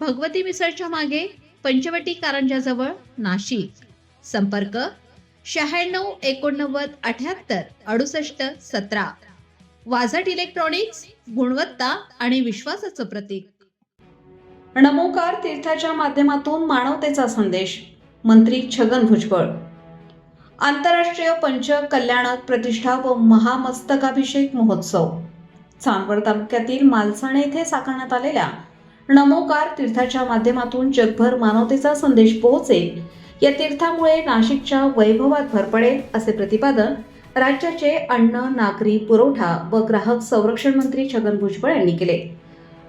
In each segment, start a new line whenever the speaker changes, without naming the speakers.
भगवती मिसळच्या मागे पंचवटी कारंजाजवळ नाशिक. संपर्क शहाण्णव एकोणनव्वद अठ्याहत्तर अडुसष्ट सतरा. वाझट इलेक्ट्रॉनिक्स गुणवत्ता आणि विश्वासाचं प्रतीक. नमोकार तीर्थाच्या माध्यमातून मानवतेचा संदेश. मंत्री छगन भुजबळ. आंतरराष्ट्रीय पंच कल्याणक प्रतिष्ठा व महामस्तकाभिषेक महोत्सव. चांदवड तालुक्यातील मालसाणे येथे साकारण्यात आलेल्या नमोकार तीर्थाच्या माध्यमातून जगभर मानवतेचा संदेश पोहोचेल. या तीर्थामुळे नाशिकच्या वैभवात भर पडेल असे प्रतिपादन राज्याचे अन्न नागरी पुरवठा व ग्राहक संरक्षण मंत्री छगन भुजबळ यांनी केले.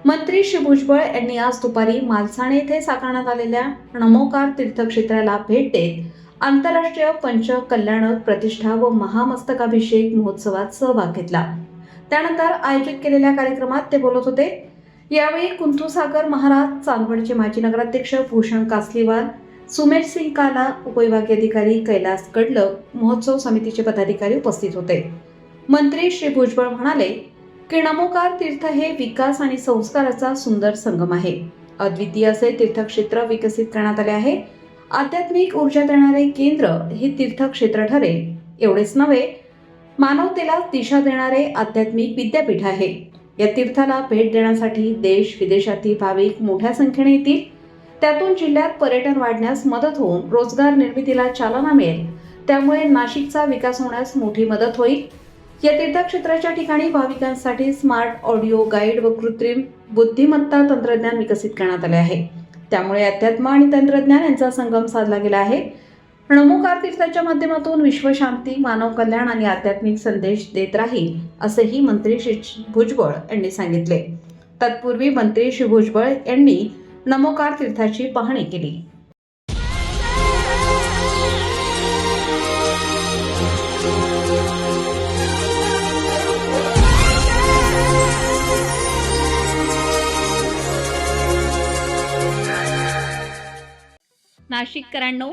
मंत्री श्री भुजबळ यांनी आज दुपारी मालसाणे येथे साकारण्यात आलेल्या नमोकार तीर्थक्षेत्राला भेट देत आंतरराष्ट्रीय पंच कल्याणक प्रतिष्ठा व महामस्तकाभिषेक महोत्सवात सहभाग घेतला. त्यानंतर आयोजित केलेल्या कार्यक्रमात ते बोलत होते यावेळी कुंथुसागर महाराज चांदवडचे माजी नगराध्यक्ष भूषण कासलीवाल सुमेर सिंग काला उपविभागीय अधिकारी कैलास कडलक महोत्सव समितीचे पदाधिकारी उपस्थित होते. मंत्री श्री भुजबळ म्हणाले की नमोकार तीर्थ हे विकास आणि संस्काराचा सुंदर संगम आहे. अद्वितीय असे तीर्थक्षेत्र विकसित करण्यात आले आहे. आध्यात्मिक ऊर्जा देणारे केंद्र हे तीर्थक्षेत्र ठरेल. एवढेच नव्हे मानवतेला दिशा देणारे आध्यात्मिक विद्यापीठ आहे. या तीर्थाला भेट देण्यासाठी देश विदेशातील भाविक मोठ्या संख्येने येतील. त्यातून जिल्ह्यात पर्यटन वाढण्यास मदत होऊन रोजगार निर्मितीला चालना मिळेल. त्यामुळे नाशिकचा विकास होण्यास मोठी मदत होईल. या तीर्थक्षेत्राच्या ठिकाणी भाविकांसाठी स्मार्ट ऑडिओ गाईड व कृत्रिम बुद्धिमत्ता तंत्रज्ञान विकसित करण्यात आले आहे. त्यामुळे अध्यात्म आणि तंत्रज्ञान यांचा संगम साधला गेला आहे. नमोकार तीर्थाच्या माध्यमातून विश्वशांती मानव कल्याण आणि आध्यात्मिक संदेश देत राहील असेही मंत्री श्री भुजबळ यांनी सांगितले. तत्पूर्वी मंत्री श्री भुजबळ यांनी नमोकार तीर्थाची पाहणी केली. नाशिककरांनो